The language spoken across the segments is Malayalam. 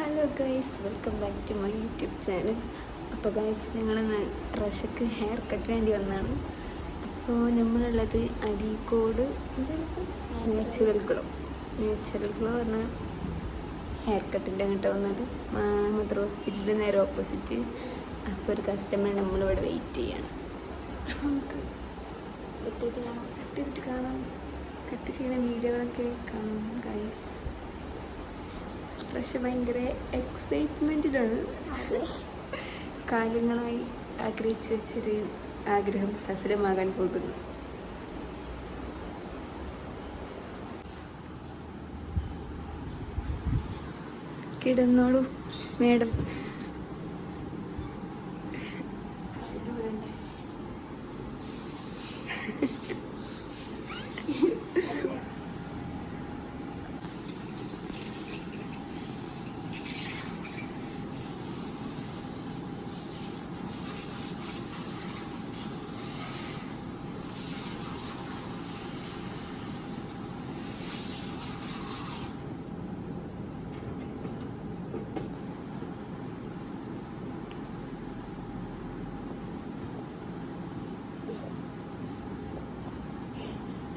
Hello guys welcome back to my YouTube channel അപ്പോൾ ഗൈസ് ഞങ്ങളിന്ന് റഷക്ക് ഹെയർ കട്ടിന് വേണ്ടി വന്നതാണ് അപ്പോൾ നമ്മളുള്ളത് Areekode natural glow natural glow പറഞ്ഞ ഹെയർ കട്ടിന്റെ അങ്ങോട്ട് വന്നത്. മദർ ഹോസ്പിറ്റലിന്റെ നേരെ ഓപ്പോസിറ്റ് അപ്പോൾ ഒരു കസ്റ്റമർ നമ്മളിവിടെ വെയിറ്റ് ചെയ്യാണ്. അപ്പോൾ നമുക്ക് കട്ട് ചെയ്തിട്ട് കാണാം. കട്ട് ചെയ്യുന്ന വീഡിയോകളൊക്കെ കാണാം ഗൈസ് പക്ഷെ ഭയങ്കര എക്സൈറ്റ്മെന്റിലാണ് കാലങ്ങളായി ആഗ്രഹിച്ചു വെച്ചൊരു ആഗ്രഹം സഫലമാകാൻ പോകുന്നു. കിടന്നോളൂ മേഡം.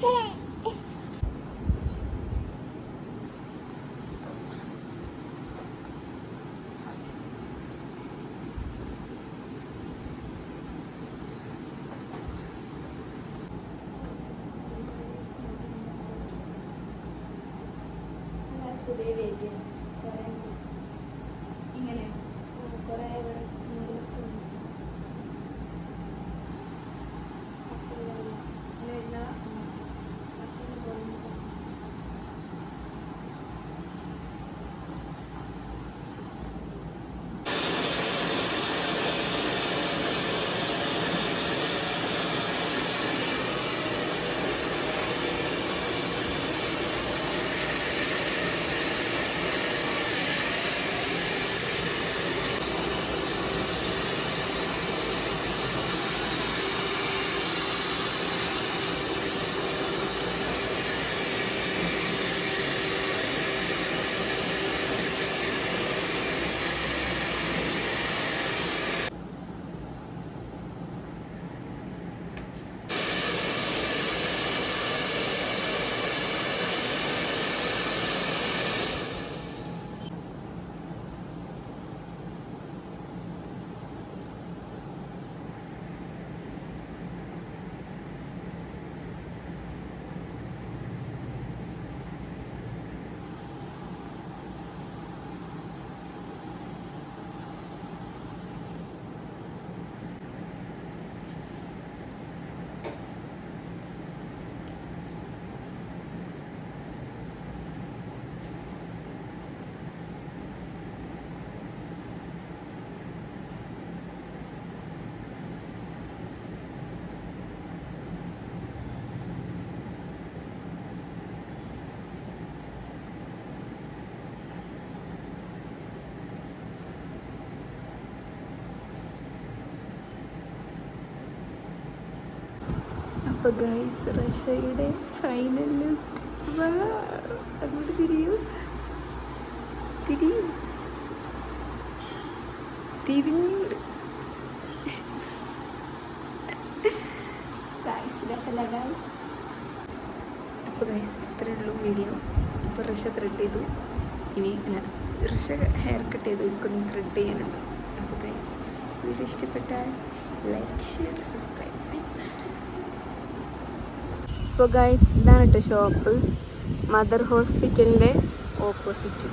我来负责北京。അപ്പൊ ഗൈസ് റഷ്യയുടെ ഫൈനൽ ലുക്ക് അങ്ങോട്ട് തിരിയൂ. തിരിയൂ. തിരിഞ്ഞൂട് ഗൈസ് രസല്ല ഗൈസ് അപ്പോൾ ഗൈസ് ഇത്രയേ ഉള്ളൂ വീഡിയോ ഇപ്പോൾ റഷ ത്രെഡ് ചെയ്തു. ഇനി റഷ്യ റഷ ഹെയർ കട്ട് ചെയ്തു എനിക്കൊന്ന് ത്രെഡ് ചെയ്യാനുണ്ട് അപ്പോൾ ഗൈസ് വീഡിയോ ഇഷ്ടപ്പെട്ടാൽ ലൈക്ക് ഷെയർ സബ്സ്ക്രൈബ് ഇപ്പോൾ ഗൈസ് ഇതാണ് കേട്ടോ ഷോപ്പ് മദർ ഹോസ്പിറ്റലിന്റെ opposite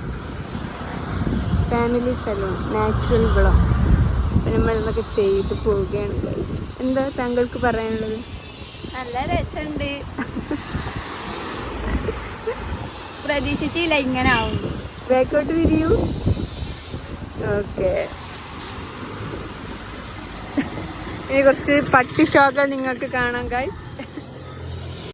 family saloon natural glow അപ്പം നമ്മൾ ഇതൊക്കെ ചെയ്ത് പോവുകയാണ് ഗൈസ് എന്താ താങ്കൾക്ക് പറയാനുള്ളത്? നല്ല രസമുണ്ട് പ്രതീക്ഷിച്ചില്ല ഇങ്ങനെ ആവും. ബാക്കോട്ട് തിരിയൂ ഓക്കെ ഇനി കുറച്ച് പട്ടി ഷോകൾ നിങ്ങൾക്ക് കാണാം ഗൈസ്